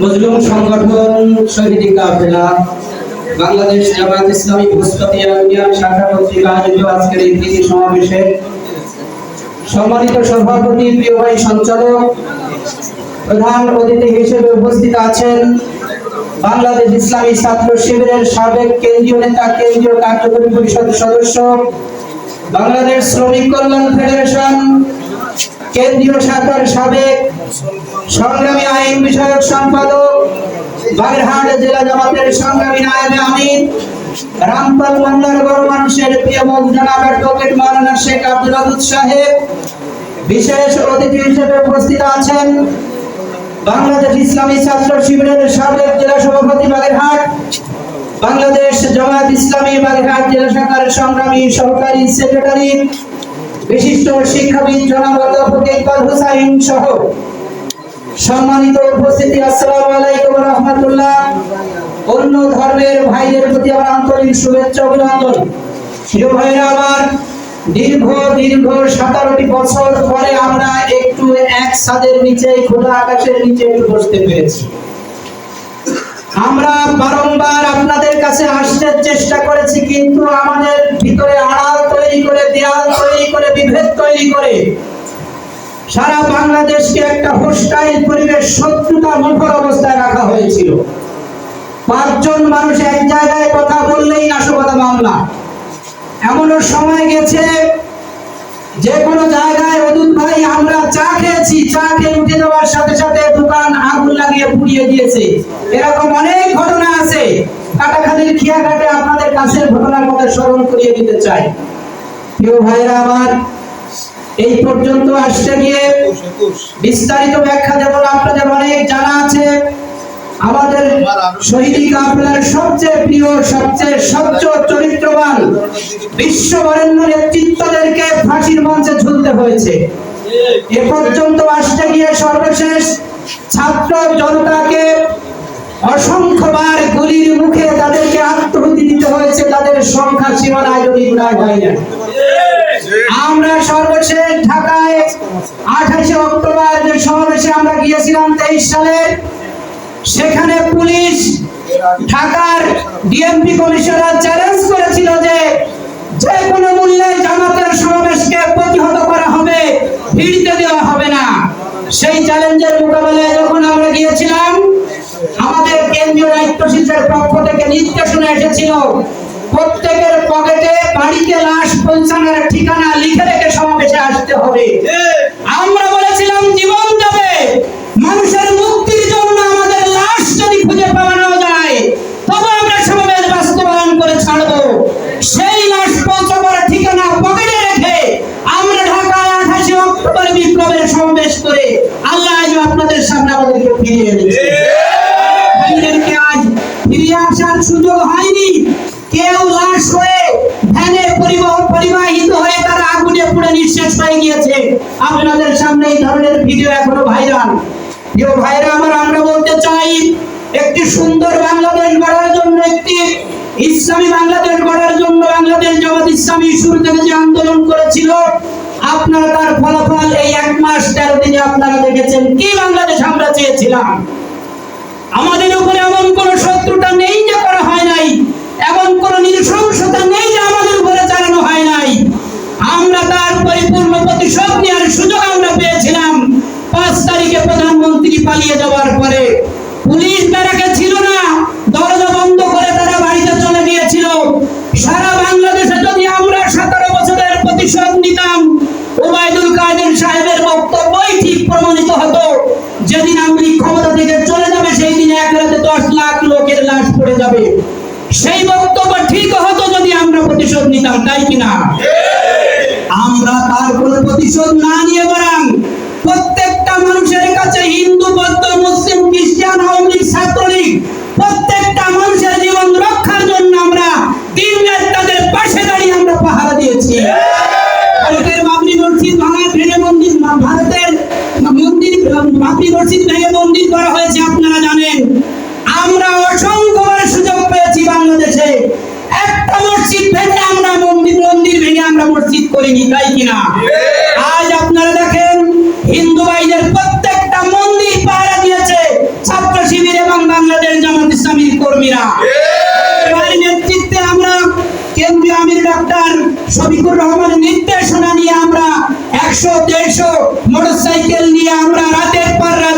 মজলুম সংগঠন শহীদি কাফেলা, বাংলাদেশ ইসলামী ইউনিয়ন শাখা আয়োজিত আজকের এই সমাবেশে সম্মানিত সভাপতি, প্রিয় ভাই সঞ্চালক, প্রধান অতিথি হিসেবে উপস্থিত আছেন বাংলাদেশ ইসলামী ছাত্র শিবিরের সাবেক কেন্দ্রীয় নেতা, কেন্দ্রীয় কার্যকরী পরিষদ সদস্য, বাংলাদেশ শ্রমিক কল্যাণ ফেডারেশন কেন্দ্রীয় শাখার সাবেক সংগ্রামী আইন বিষয়ক সম্পাদক বাগেরহাট জেলা জামাতের সংগ্রামী নায়েব আমির রামপাল মানুষের প্রিয় শেখ আব্দুল সাহেব, বিশেষ অতিথি হিসেবে উপস্থিত আছেন বাংলাদেশ ইসলামী ছাত্র শিবিরের সাবেক জেলা সভাপতি বাগেরহাট, বাংলাদেশ জামায়াত ইসলামী বাগেরহাট জেলা শাখার সংগ্রামী সহকারী সেক্রেটারি বিশিষ্ট শিক্ষাবিদ জনাব অধ্যাপক ইকবাল হুসাইন সহ সম্মানিত উপস্থিতি, আসসালামু আলাইকুম রাহমাতুল্লাহ। অন্য ধর্মের ভাইদের প্রতি আমার আন্তরিক শুভেচ্ছা অভিনন্দন। প্রিয় ভাইরা, আমার দীর্ঘ দীর্ঘ সতেরোটি বছর পরে আমরা একটু এক ছাদের নিচে, খোলা আকাশের নিচে একটু বসতে পেরেছি। আমরা বারংবার আপনাদের কাছে আসতে চেষ্টা করেছি, কিন্তু আমাদের ভিতরে করে সারা বাংলাদেশকে একটা হোস্টাইল পরিবেশ শত্রুতা মুখর অবস্থায় রাখা হয়েছিল। পাঁচজন মানুষ এক জায়গায় কথা বললেই নাশকতা মামলা। এমনও সময় গেছে যে কোনো জায়গায়, অদূত ভাই, আমরা চা খেয়েছি। চা খেয়ে উঠে যাওয়ার সাথে সাথে দোকান আগুন লাগিয়ে পুড়িয়ে দিয়েছে। এরকম অনেক ঘটনা আছে। কাটাখালির খিয়াঘাটে আপনাদের কাছের ঘটনার কথা স্মরণ করিয়ে দিতে চাই। প্রিয় ভাইরা আমার এই পর্যন্ত আসতে গিয়ে বিস্তারিত ব্যাখ্যা দেব আপনাদের অনেক জানা আছে। আমাদের শহীদ কাফেলার সবচেয়ে প্রিয় সবচেয়ে স্বচ্ছ চরিত্রবান বিশ্ব বরেণ্য নেতৃত্বদেরকে ফাঁসির মঞ্চে ঝুলতে হয়েছে। এ পর্যন্ত আসতে গিয়ে সর্বশেষ ছাত্র জনতাকে অসংখ্যবার গুলির মুখে তাদেরকে আত্মহুতি দিতে হয়েছে, তাদের সংখ্যা, সীমানায় যদি প্রায় হয় না। আমরা সর্বশেষ ঢাকায় আঠাশে অক্টোবর যে সমাবেশে আমরা গিয়েছিলাম তেইশ সালে, সেখানে পুলিশ ঢাকার ডিএমপি কমিশনার চ্যালেঞ্জ করেছিল যে যে কোনো মূল্যে জামাতের সমাবেশকে প্রতিহত করা হবে, ভিড়তে দেওয়া হবে না। সেই চ্যালেঞ্জের মোকাবেলায় যখন আমরা গিয়েছিলাম, আমাদের দায়িত্বশীলদের পক্ষ থেকে নির্দেশনা এসেছিল প্রত্যেকের পকেটে বাড়িতে লাশ পৌঁছানোর ঠিকানা লিখে রেখে সমাবেশে আসতে হবে। আমরা বলেছিলাম জীবন যাবে মানুষের মুক্তির জন্য আমাদের লাশ যদি খুঁজে পাওয়ানো যায় তবে আমরা সমাবেশ বাস্তবায়ন করে ছাড়বো সেই লাশ পৌঁছাবার ঠিকানা পকেটে রেখে আমরা ঢাকায় আঠাশে অক্টোবর বিপ্লবের সমাবেশ করে আল্লাহ আজ আপনাদের সামনে আমাদেরকে ফিরিয়ে এনেছে ভাইদেরকে আজ ফিরিয়ে আসার সুযোগ হয়নি। কেউ লাশ হয়ে ভ্যানে পরিবহন পরিবাহিত হয়ে তারা আগুনে পুড়ে নিঃশেষ হয়ে গিয়েছে। আপনাদের সামনে এই ধরনের ভিডিও এখনও ভাইরাল। প্রিয় ভাইরা আমার আমরা বলতে চাই, একটি সুন্দর বাংলাদেশ গড়ার জন্য, একটি ইসলামী বাংলাদেশ গড়ার জন্য বাংলাদেশ জামাত ইসলামী শুরু থেকে যে আন্দোলন করেছিল, আপনারা তার ফলাফল এই এক মাস তেরো দিনে আপনারা দেখেছেন। কি বাংলাদেশ আমরা চেয়েছিলাম? আমাদের উপরে এমন কোন শত্রুটা নেই যে করা হয় নাই এমন কোন নৃশংসতা নেই যে আমাদের উপরে চালানো হয় নাই আমরা তার পরিপূর্ণ প্রতিশোধ নেওয়ার সুযোগ আমরা পেয়েছিলাম পাঁচ তারিখে প্রধানমন্ত্রী পালিয়ে যাওয়ার পরে পুলিশ ব্যারাকে ছিল না দরজা বন্ধ করে তারা বাড়িতে চলে গিয়েছিল সারা বাংলাদেশে যদি আমরা সতেরো বছরের প্রতিশোধ নিতাম ওবায়দুল কাদের সাহেবের বক্তব্যই ঠিক প্রমাণিত হতো যেদিন আমি ক্ষমতা থেকে চলে যাবে সেই দিন এক রাতে দশ লাখ লোকের লাশ পড়ে যাবে। সেই বক্তব্য ঠিক হতো যদি আমরা প্রতিশোধ নিতাম, তাই কিনা আমরা তার কোনো প্রতিশোধ না নিয়ে বরং প্রত্যেকটা মানুষের কাছে হিন্দু, বৌদ্ধ, মুসলিম, খ্রিস্টান, আওয়ামী লীগ, ছাত্রলীগ, প্রত্যেকটা মানুষের জীবন রক্ষার জন্য আমরা দিন রাত তাদের পাশে দাঁড়িয়ে আমরা পাহারা দিয়েছি। ভারতের বাবরি মসজিদ ভাঙা ভেঙে মন্দির, ভারতের মন্দির, বাবরি মসজিদ ভেঙে মন্দির করা হয়েছে। কিনা? আজ আপনারা দেখেন, হিন্দু ভাইদের প্রত্যেকটা মন্দির পাহারা দিয়েছে ছাত্র শিবির এবং বাংলাদেশ জামাত ইসলামীর কর্মীরা। নেতৃত্বে আমরা কেন্দ্রীয় আমির ডাক্তার শফিকুর রহমানের নির্দেশনা নিয়ে আমরা একশো দেড়শো মোটর সাইকেল নিয়ে আমরা রাতের পর রাত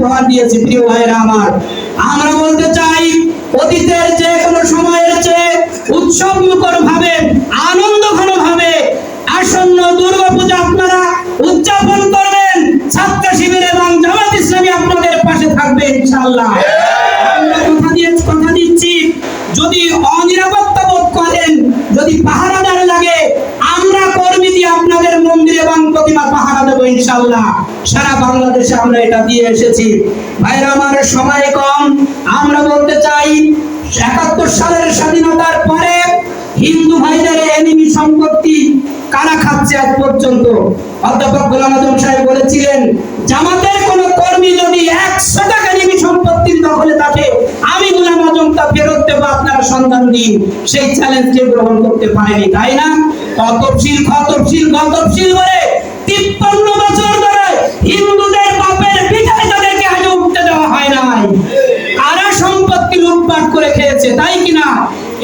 উপহার দিয়েছি প্রিয় ভাইয়েরা আমার। আমরা বলতে চাই, অতীতের যে কোনো সময়ের চেয়ে উৎসব মুখর ইনশাআল্লাহ সারা বাংলাদেশে আমরা এটা দিয়ে এসেছি। ভাইরা, আমার সময় কম। আমরা বলতে চাই, একাত্তর সালের স্বাধীনতার পরে হিন্দু ভাইদের এনিমি সম্পত্তি কারা খাচ্ছে আজ পর্যন্ত? অধ্যাপক গোলাম আজম সাহেব বলেছিলেন, জামাতের কোন কর্মী যদি একশো টাকা নিবি সম্পত্তির দখলে থাকে, আমি গোলাম আজম তা ফেরত দেবো আপনারা সন্ধান দিন সেই চ্যালেঞ্জকে গ্রহণ করতে পারেনি, তাই না? কতপশীল খতপশীল গতপশীল করে সম্পত্তি তাই কিনা?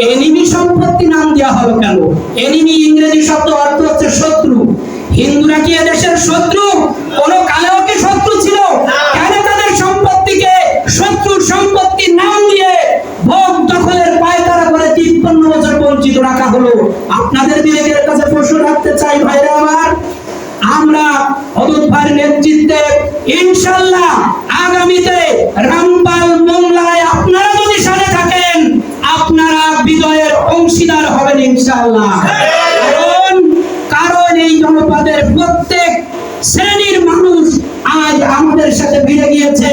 এনিমি সম্পত্তি নাম দেওয়া কেন? এনিমি ইংরেজি শব্দ অর্থ হচ্ছে শত্রু। হিন্দুরা কি এদেশের শত্রু? কোন কালেও কি শত্রু ছিল কেন তাদের সম্পত্তিকে শত্রুর সম্পত্তির নাম দিয়ে ভোগ দখলের পায়তারা করে তিপ্পান্ন বছর বঞ্চিত রাখা হলো আপনাদের বিবেকের কাছে প্রশ্ন রাখতে চাই ভাইরা আমার আমরা অদূত ভাইয়ের নেতৃত্বে ইনশাল্লাহ আগামীতে রামপাল মোংলায় আপনারা যদি সাথে থাকেন আপনারা বিজয়ের অংশীদার হবেন ইনশাল্লাহ কারণ কারণ এই জনপদের প্রত্যেক শ্রেণির মানুষ আজ আমাদের সাথে ভিড়ে গিয়েছে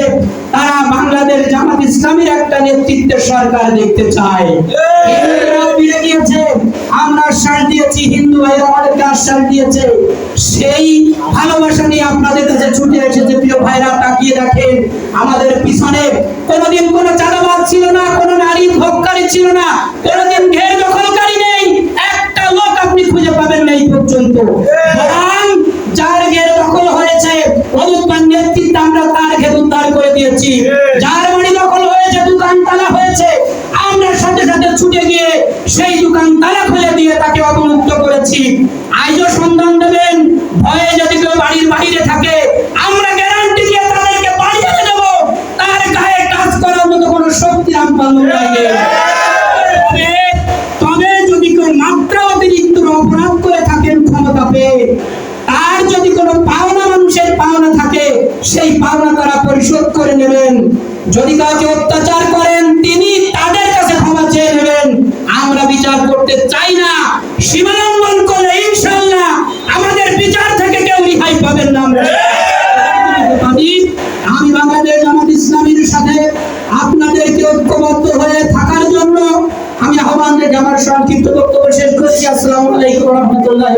তারা বাংলাদেশ জামাত ইসলামের একটা নেতৃত্বের সরকার দেখতে চায়। আমরা আশ্বাস দিয়েছি, হিন্দু ভাইরা আমাদেরকে আশ্বাস দিয়েছে। সেই ভালোবাসা নিয়ে আপনাদের কাছে ছুটে এসেছে, প্রিয় ভাইরা তাকিয়ে দেখেন, আমাদের পিছনে কোনোদিন কোনো চাঁদাবাদ ছিল না, কোনো নারী ভোগকারী ছিল না, কোনোদিন সন্ধান দেবেন। ভয়ে যদি কেউ বাড়ির বাইরে থাকে, আমরা গ্যারান্টি দিয়ে তাদেরকে দেবো তার গায়ে কাজ করার মতো কোনো শক্তি তবে যদি কেউ মাত্রা অতিরিক্ত অপরাধ করে থাকেন ক্ষমতা পেয়ে যদি কোনো পাওনা মানুষের পাওনা থাকে, সেই পাওনা তারা পরিশোধ করে নেবেন। যদি কাউকে রেখে আমার সংক্ষিপ্ত বক্তব্য শেষ করছি। আসসালামু আলাইকুম রহমতুল্লাহ